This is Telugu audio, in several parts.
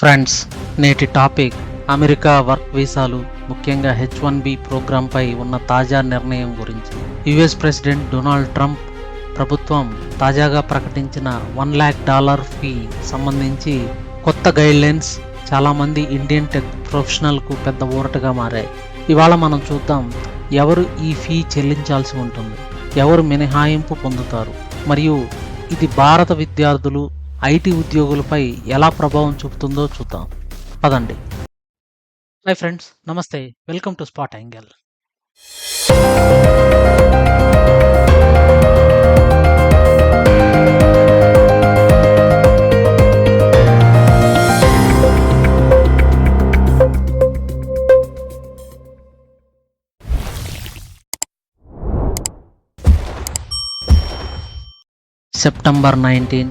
ఫ్రెండ్స్ నేటి టాపిక్ అమెరికా వర్క్ వీసాలు ముఖ్యంగా హెచ్ వన్ బి ప్రోగ్రాంపై ఉన్న తాజా నిర్ణయం గురించి. యుఎస్ ప్రెసిడెంట్ డొనాల్డ్ ట్రంప్ ప్రభుత్వం తాజాగా ప్రకటించిన వన్ ల్యాక్ డాలర్ ఫీ సంబంధించి కొత్త గైడ్లైన్స్ చాలామంది ఇండియన్ టెక్ ప్రొఫెషనల్కు పెద్ద ఊరటగా మారాయి. ఇవాళ మనం చూద్దాం ఎవరు ఈ ఫీ చెల్లించాల్సి ఉంటుంది ఎవరు మినహాయింపు పొందుతారు మరియు ఇది భారత విద్యార్థులు ఐటీ ఉద్యోగులపై ఎలా ప్రభావం చూపుతుందో చూద్దాం. పదండి. హాయ్ ఫ్రెండ్స్ నమస్తే. Welcome to spot angle. September nineteen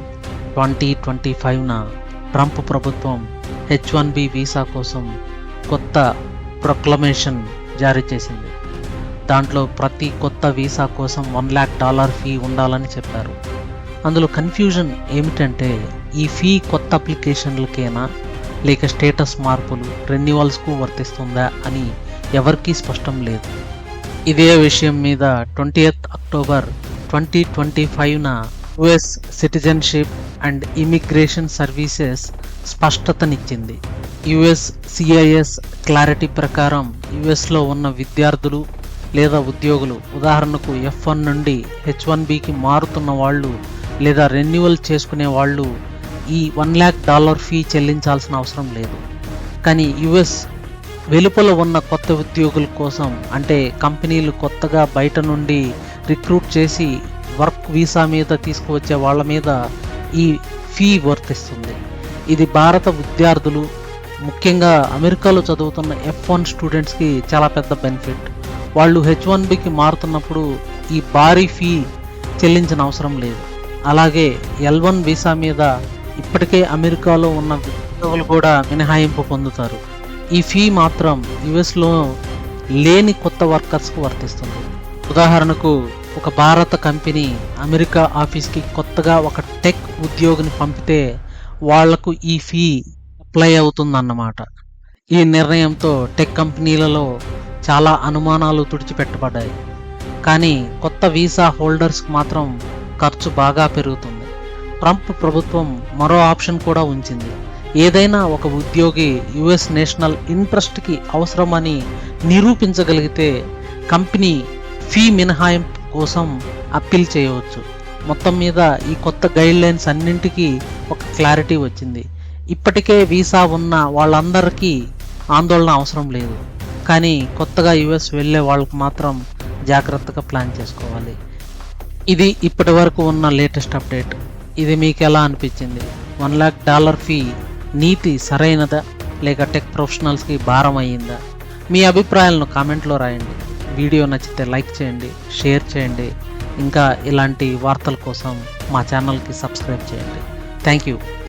twenty twenty ఫైవ్న Trump ప్రభుత్వం హెచ్ వన్ బి వీసా కోసం కొత్త ప్రొక్లమేషన్ జారీ చేసింది. దాంట్లో ప్రతి కొత్త వీసా కోసం వన్ ల్యాక్ డాలర్ ఫీ ఉండాలని చెప్పారు. అందులో కన్ఫ్యూజన్ ఏమిటంటే ఈ ఫీ కొత్త అప్లికేషన్లకేనా? లేక స్టేటస్ మార్పులు రెన్యువల్స్కు వర్తిస్తుందా అని ఎవరికీ స్పష్టం లేదు. ఇదే విషయం మీద twenty October twenty twenty ఫైవ్న US citizenship and immigration services స్పష్టతనిచ్చింది. US CIS clarity ప్రకారం యుఎస్లో ఉన్న విద్యార్థులు లేదా ఉద్యోగులు ఉదాహరణకు ఎఫ్ వన్ నుండి హెచ్ వన్ బికి మారుతున్న వాళ్ళు లేదా రెన్యువల్ చేసుకునే వాళ్ళు ఈ వన్ ల్యాక్ డాలర్ ఫీ చెల్లించాల్సిన అవసరం లేదు. కానీ యుఎస్ వెలుపల ఉన్న కొత్త ఉద్యోగుల కోసం అంటే కంపెనీలు కొత్తగా బయట నుండి రిక్రూట్ చేసి వర్క్ వీసా మీద తీసుకువచ్చే వాళ్ళ మీద ఈ ఫీ వర్తిస్తుంది. ఇది భారత విద్యార్థులు ముఖ్యంగా అమెరికాలో చదువుతున్న ఎఫ్ వన్ స్టూడెంట్స్కి చాలా పెద్ద బెనిఫిట్ వాళ్ళు హెచ్ వన్ బికి మారుతున్నప్పుడు ఈ భారీ ఫీ చెల్లించిన అవసరం లేదు. అలాగే ఎల్ వన్ వీసా మీద ఇప్పటికే అమెరికాలో ఉన్న ఉద్యోగులు కూడా మినహాయింపు పొందుతారు. ఈ ఫీ మాత్రం యుఎస్లో లేని కొత్త వర్కర్స్కు వర్తిస్తుంది. ఉదాహరణకు ఒక భారత కంపెనీ అమెరికా ఆఫీస్కి కొత్తగా ఒక టెక్ ఉద్యోగిని పంపితే వాళ్ళకు ఈ ఫీ అప్లై అవుతుందన్నమాట. ఈ నిర్ణయంతో టెక్ కంపెనీలలో చాలా అనుమానాలు తుడిచిపెట్టబడ్డాయి. కానీ కొత్త వీసా హోల్డర్స్కి మాత్రం ఖర్చు బాగా పెరుగుతుంది. ట్రంప్ ప్రభుత్వం మరో ఆప్షన్ కూడా ఉంచింది. ఏదైనా ఒక ఉద్యోగి యుఎస్ నేషనల్ ఇంట్రెస్ట్కి అవసరమని నిరూపించగలిగితే కంపెనీ ఫీ మినహాయింపు కోసం అప్పీల్ చేయవచ్చు. మొత్తం మీద ఈ కొత్త గైడ్ లైన్స్ అన్నింటికీ ఒక క్లారిటీ వచ్చింది. ఇప్పటికే వీసా ఉన్న వాళ్ళందరికీ ఆందోళన అవసరం లేదు. కానీ కొత్తగా యుఎస్ వెళ్ళే వాళ్ళకు మాత్రం జాగ్రత్తగా ప్లాన్ చేసుకోవాలి. ఇది ఇప్పటి వరకు ఉన్న లేటెస్ట్ అప్డేట్ ఇది మీకు ఎలా అనిపించింది? వన్ ల్యాక్ డాలర్ ఫీ నీతి సరైనదా? లేక టెక్ ప్రొఫెషనల్స్కి భారం అయ్యిందా? మీ అభిప్రాయాలను కామెంట్లో రాయండి. వీడియో నచ్చితే లైక్ చేయండి షేర్ చేయండి. ఇంకా ఇలాంటి వార్తల కోసం మా ఛానల్కి సబ్స్క్రైబ్ చేయండి. Thank you.